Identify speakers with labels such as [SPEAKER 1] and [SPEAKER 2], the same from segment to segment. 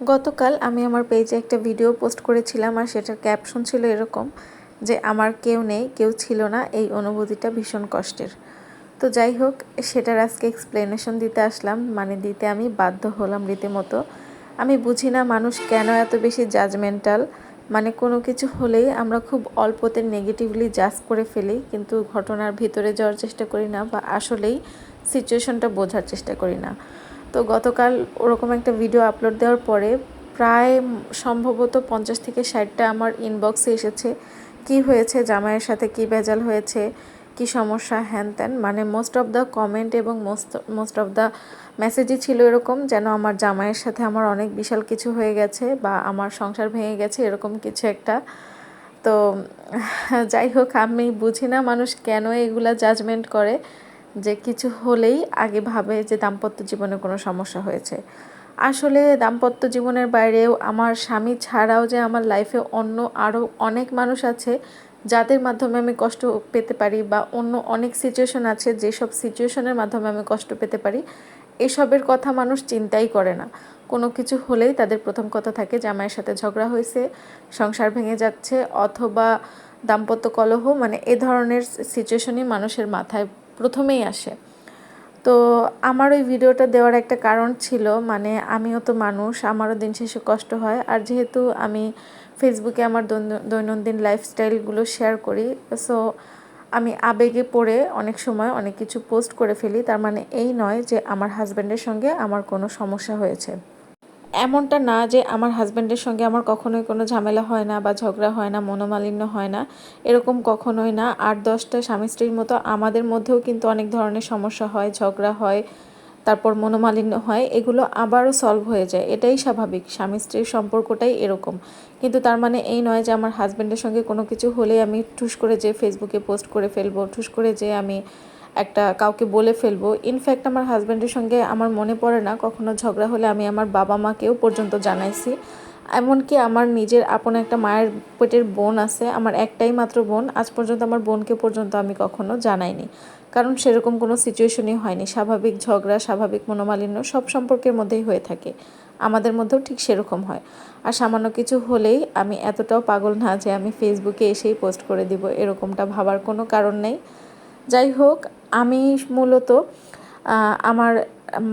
[SPEAKER 1] গতকাল আমি আমার পেজে একটা ভিডিও পোস্ট করেছিলাম আর সেটার ক্যাপশন ছিল এরকম যে, আমার কেউ নেই, কেউ ছিল না, এই অনুভূতিটা ভীষণ কষ্টের। তো যাই হোক, সেটার আজকে এক্সপ্লেনেশন দিতে আসলাম মানে দিতে আমি বাধ্য হলাম রীতিমতো। আমি বুঝি না মানুষ কেন এত বেশি জাজমেন্টাল মানে কোনো কিছু হলেই আমরা খুব অল্পতে নেগেটিভলি জাজ করে ফেলি, কিন্তু ঘটনার ভিতরে যাওয়ার চেষ্টা করি না বা আসলেই সিচুয়েশনটা বোঝার চেষ্টা করি না। তো গতকাল ওরকম একটা ভিডিও আপলোড দেওয়ার পরে প্রায় সম্ভবত পঞ্চাশ থেকে ষাটটা আমার ইনবক্সে এসেছে। কি হয়েছে, জামাইয়ের সাথে কি ভেজাল হয়েছে, কি সমস্যা, হ্যান ত্যান। মানে মোস্ট অফ দ্য কমেন্ট এবং মোস্ট মোস্ট অফ দ্য মেসেজই ছিল এরকম যেন আমার জামাইয়ের সাথে আমার অনেক বিশাল কিছু হয়ে গেছে বা আমার সংসার ভেঙে গেছে এরকম কিছু একটা। তো যাই হোক, আমি বুঝি না মানুষ কেন এগুলা জাজমেন্ট করে। যে কিছু হলেই আগে ভাবে যে দাম্পত্য জীবনে কোনো সমস্যা হয়েছে। আসলে দাম্পত্য জীবনের বাইরেও আমার স্বামী ছাড়াও যে আমার লাইফে অন্য আরও অনেক মানুষ আছে, যাদের মাধ্যমে আমি কষ্ট পেতে পারি বা অন্য অনেক সিচুয়েশন আছে, যেসব সিচুয়েশনের মাধ্যমে আমি কষ্ট পেতে পারি, এসবের কথা মানুষ চিন্তাই করে না। কোনো কিছু হলেই তাদের প্রথম কথা থাকে যে জামাইয়ের সাথে ঝগড়া হয়েছে, সংসার ভেঙে যাচ্ছে, অথবা দাম্পত্য কলহ। মানে এ ধরনের সিচুয়েশনই মানুষের মাথায় প্রথমেই আসে। তো আমার ওই ভিডিওটা দেওয়ার একটা কারণ ছিল মানে আমিও তো মানুষ, আমারও দিন শেষে কষ্ট হয়। আর যেহেতু আমি ফেসবুকে আমার দৈনন্দিন লাইফস্টাইলগুলো শেয়ার করি সো আমি আবেগে পড়ে অনেক সময় অনেক কিছু পোস্ট করে ফেলি। তার মানে এই নয় যে আমার হাজব্যান্ডের সঙ্গে আমার কোনো সমস্যা হয়েছে। এমনটা না যে আমার হাজব্যান্ডের সঙ্গে আমার কখনোই কোনো ঝামেলা হয় না বা ঝগড়া হয় না, মনোমালিন্য হয় না, এরকম কখনোই না। আট দশটা স্বামী স্ত্রীর মতো আমাদের মধ্যেও কিন্তু অনেক ধরনের সমস্যা হয়, ঝগড়া হয়, তারপর মনোমালিন্য হয়, এগুলো আবারও সলভ হয়ে যায়। এটাই স্বাভাবিক, স্বামী স্ত্রীর সম্পর্কটাই এরকম। কিন্তু তার মানে এই নয় যে আমার হাজব্যান্ডের সঙ্গে কোনো কিছু হলে আমি ঠুস করে যে ফেসবুকে পোস্ট করে ফেলব, ঠুস করে যে আমি একটা কাউকে বলে ফেলব। ইনফ্যাক্ট আমার হাজব্যান্ডের সঙ্গে আমার মনে পড়ে না, কখনো ঝগড়া হলে আমি আমার বাবা মাকেও পর্যন্ত জানাইছি। এমনকি আমার নিজের আপন একটা মায়ের পেটের বোন আছে, আমার একটাই মাত্র বোন, আজ পর্যন্ত আমার বোনকে পর্যন্ত আমি কখনো জানাইনি। কারণ সেরকম কোনো সিচুয়েশনই হয়নি। স্বাভাবিক ঝগড়া, স্বাভাবিক মনোমালিন্য সব সম্পর্কের মধ্যেই হয়ে থাকে। আমাদের মধ্যেও ঠিক সেরকম হয়। আর সামান্য কিছু হলেই আমি এতটাও পাগল না যে আমি ফেসবুকে এসেই পোস্ট করে দিব। এরকমটা ভাবার কোনো কারণ নেই। যাই হোক আমি মূলত আমার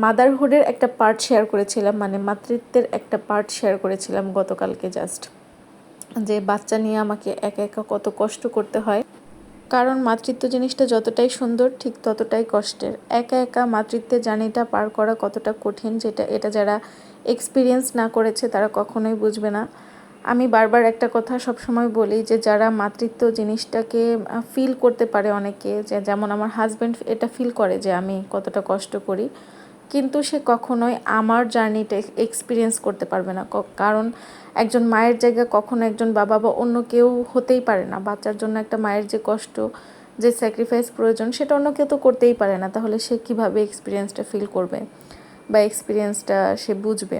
[SPEAKER 1] মাদারহুডের একটা পার্ট শেয়ার করেছিলাম মানে মাতৃত্বের একটা পার্ট শেয়ার করেছিলাম গতকালকে জাস্ট যে বাচ্চা নিয়ে আমাকে একা একা কত কষ্ট করতে হয়। কারণ মাতৃত্ব জিনিসটা যতটাই সুন্দর, ঠিক ততটাই কষ্টের। একা একা মাতৃত্বের জার্নিটা পার করা কতটা কঠিন, যেটা, এটা যারা এক্সপিরিয়েন্স না করেছে, তারা কখনোই বুঝবে না। আমি বারবার একটা কথা সবসময় বলি যে যারা মাতৃত্ব জিনিসটাকে ফিল করতে পারে অনেকে, যে যেমন আমার হাজব্যান্ড এটা ফিল করে যে আমি কতটা কষ্ট করি, কিন্তু সে কখনোই আমার জার্নিটা এক্সপিরিয়েন্স করতে পারবে না। কারণ একজন মায়ের জায়গায় কখনো একজন বাবা বা অন্য কেউ হতেই পারে না। বাচ্চার জন্য একটা মায়ের যে কষ্ট, যে স্যাক্রিফাইস প্রয়োজন, সেটা অন্য কেউ তো করতেই পারে না। তাহলে সে কীভাবে এক্সপিরিয়েন্সটা ফিল করবে? বা এক্সপিরিয়েন্সটা সে বুঝবে?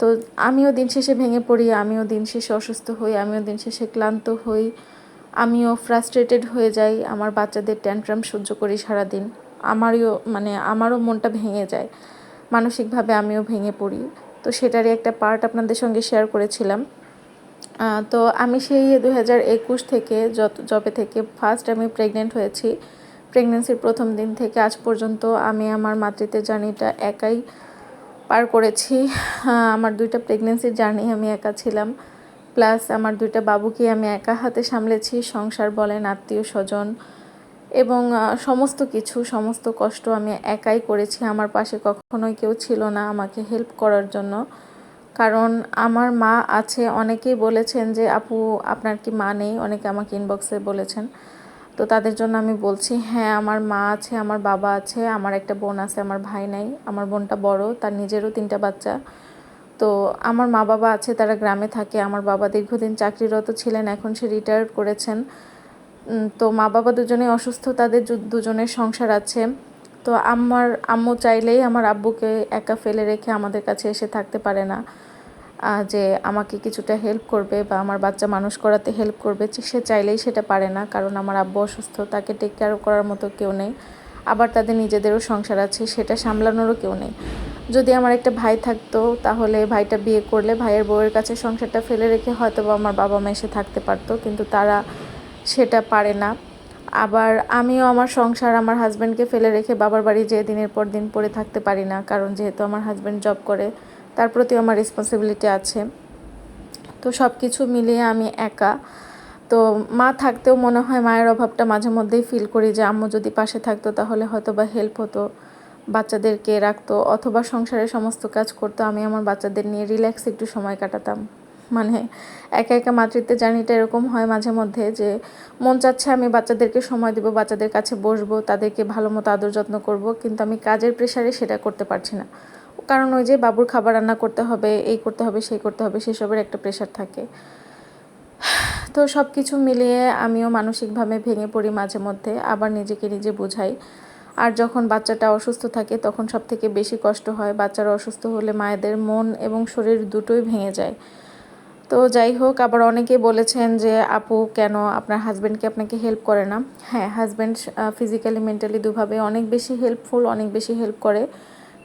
[SPEAKER 1] তো আমিও দিন শেষে ভেঙে পড়ি, আমিও দিন শেষে অসুস্থ হই, আমিও দিন শেষে ক্লান্ত হই, আমিও ফ্রাস্ট্রেটেড হয়ে যাই, আমার বাচ্চাদের ট্যান্ট্রাম সহ্য করি সারাদিন, আমারও মানে আমারও মনটা ভেঙে যায়, মানসিকভাবে আমিও ভেঙে পড়ি। তো সেটারই একটা পার্ট আপনাদের সঙ্গে শেয়ার করেছিলাম। তো আমি সেই দু হাজার একুশ থেকে যত জবে থেকে ফার্স্ট আমি প্রেগনেন্ট হয়েছি প্রেগনেন্সির প্রথম দিন থেকে আজ পর্যন্ত আমি আমার মাতৃত্বের জার্নিটা একাই পার করেছি। আমার দুইটা প্রেগনেন্সির জার্নি আমি একা ছিলাম। প্লাস আমার দুইটা বাবুকে আমি একা হাতে সামলেছি, সংসার বলেন, আত্মীয় স্বজন এবং সমস্ত কিছু, সমস্ত কষ্ট আমি একাই করেছি। আমার পাশে কখনোই কেউ ছিল না আমাকে হেল্প করার জন্য। কারণ আমার মা আছে, অনেকেই বলেছেন যে, আপু, আপনার কি মা নেই? অনেকে আমাকে ইনবক্সে বলেছেন। তো তাদের জন্য আমি বলছি হ্যাঁ আমার মা আছে, আমার বাবা আছে, আমার একটা বোন আছে, আমার ভাই নাই, আমার বোনটা বড়, তার নিজেরও তিনটা বাচ্চা। তো আমার মা বাবা আছে, তারা গ্রামে থাকে, আমার বাবা দীর্ঘদিন চাকরিরত ছিলেন, এখন সে রিটায়ার্ড করেছেন। তো মা বাবা দুজনেই অসুস্থ, তাদের দুজনের সংসার আছে। তো আমার আম্মু চাইলেই আমার আব্বুকে একা ফেলে রেখে আমাদের কাছে এসে থাকতে পারে না। যে আমাকে কিছুটা হেল্প করবে বা আমার বাচ্চা মানুষ করাতে হেল্প করবে সে চাইলেই সেটা পারে না। কারণ আমার আব্বু অসুস্থ, তাকে টেক কেয়ার করার মতো কেউ নেই। আবার তাদের নিজেদেরও সংসার আছে, সেটা সামলানোরও কেউ নেই। যদি আমার একটা ভাই থাকতো, তাহলে ভাইটা বিয়ে করলে ভাইয়ের বউয়ের কাছে সংসারটা ফেলে রেখে হয়তো বা আমার বাবা মা এসে থাকতে পারতো, কিন্তু তারা সেটা পারে না। আবার আমিও আমার সংসার আমার হাজব্যান্ডকে ফেলে রেখে বাবার বাড়ি যেয়ে দিনের পর দিন পড়ে থাকতে পারি না, কারণ যেহেতু আমার হাজব্যান্ড জব করে তার প্রতি আমার রেসপন্সিবিলিটি আছে। তো সব কিছু মিলিয়ে আমি একা। তো মা থাকতেও মনে হয় মায়ের অভাবটা মাঝে মধ্যেই ফিল করি যে আম্মু যদি পাশে থাকতো তাহলে হয়তো বা হেল্প হতো, বাচ্চাদেরকে রাখতো অথবা সংসারের সমস্ত কাজ করতো, আমি আমার বাচ্চাদের নিয়ে রিল্যাক্স একটু সময় কাটাতাম। মানে একা একা মাতৃত্বের জার্নিটা এরকম হয় মাঝে মধ্যে যে মন চাচ্ছে আমি বাচ্চাদেরকে সময় দেবো, বাচ্চাদের কাছে বসবো, তাদেরকে ভালো মতো আদর যত্ন করব, কিন্তু আমি কাজের প্রেশারে সেটা করতে পারছি না। কারণ ওই যে বাবুর খাবার রান্না করতে হবে, এই করতে হবে, সেই করতে হবে, সেসবের একটা প্রেশার থাকে। তো সব কিছু মিলিয়ে আমিও মানসিকভাবে ভেঙে পড়ি মাঝে মধ্যে, আবার নিজেকে নিজে বোঝাই। আর যখন বাচ্চাটা অসুস্থ থাকে, তখন সব থেকে বেশি কষ্ট হয়। বাচ্চারা অসুস্থ হলে মায়েদের মন এবং শরীর দুটোই ভেঙে যায়। তো যাই হোক, আবার অনেকে বলেছেন যে, আপু, কেন? আপনার হাজব্যান্ডকে আপনাকে হেল্প করে না? হ্যাঁ হাজব্যান্ড ফিজিক্যালি মেন্টালি দুভাবে অনেক বেশি হেল্পফুল অনেক বেশি হেল্প করে।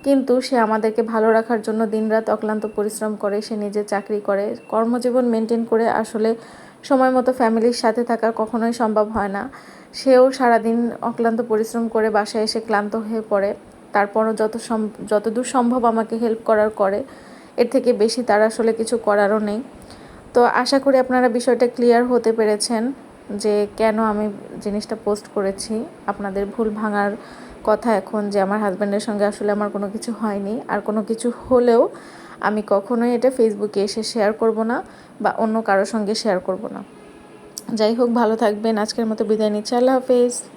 [SPEAKER 1] কিন্তু সে আমাদেরকে ভালো রাখার জন্য দিনরাত অক্লান্ত পরিশ্রম করে, সে নিজে চাকরি করে। কর্মজীবন মেনটেন করে আসলে সময় মতো ফ্যামিলির সাথে থাকা কখনোই সম্ভব হয় না। সেও সারাদিন অক্লান্ত পরিশ্রম করে বাসায় এসে ক্লান্ত হয়ে পড়ে। তারপরও যত যতদূর সম্ভব আমাকে হেল্প করার করে। এর থেকে বেশি তার আসলে কিছু করারও নেই। তো আশা করি আপনারা বিষয়টা ক্লিয়ার হতে পেরেছেন যে কেন আমি জিনিসটা পোস্ট করেছি। আপনাদের ভুল ভাঙার কথা এখন যে আমার হাজব্যান্ডের সঙ্গে আসলে আমার কোনো কিছু হয়নি। আর কোনো কিছু হলেও আমি কখনোই এটা ফেসবুকে এসে শেয়ার করব না বা অন্য কারোর সঙ্গে শেয়ার করব না। যাই হোক, ভালো থাকবেন। আজকের মতো বিদায় নিচ্ছি। আল্লাহ হাফেজ।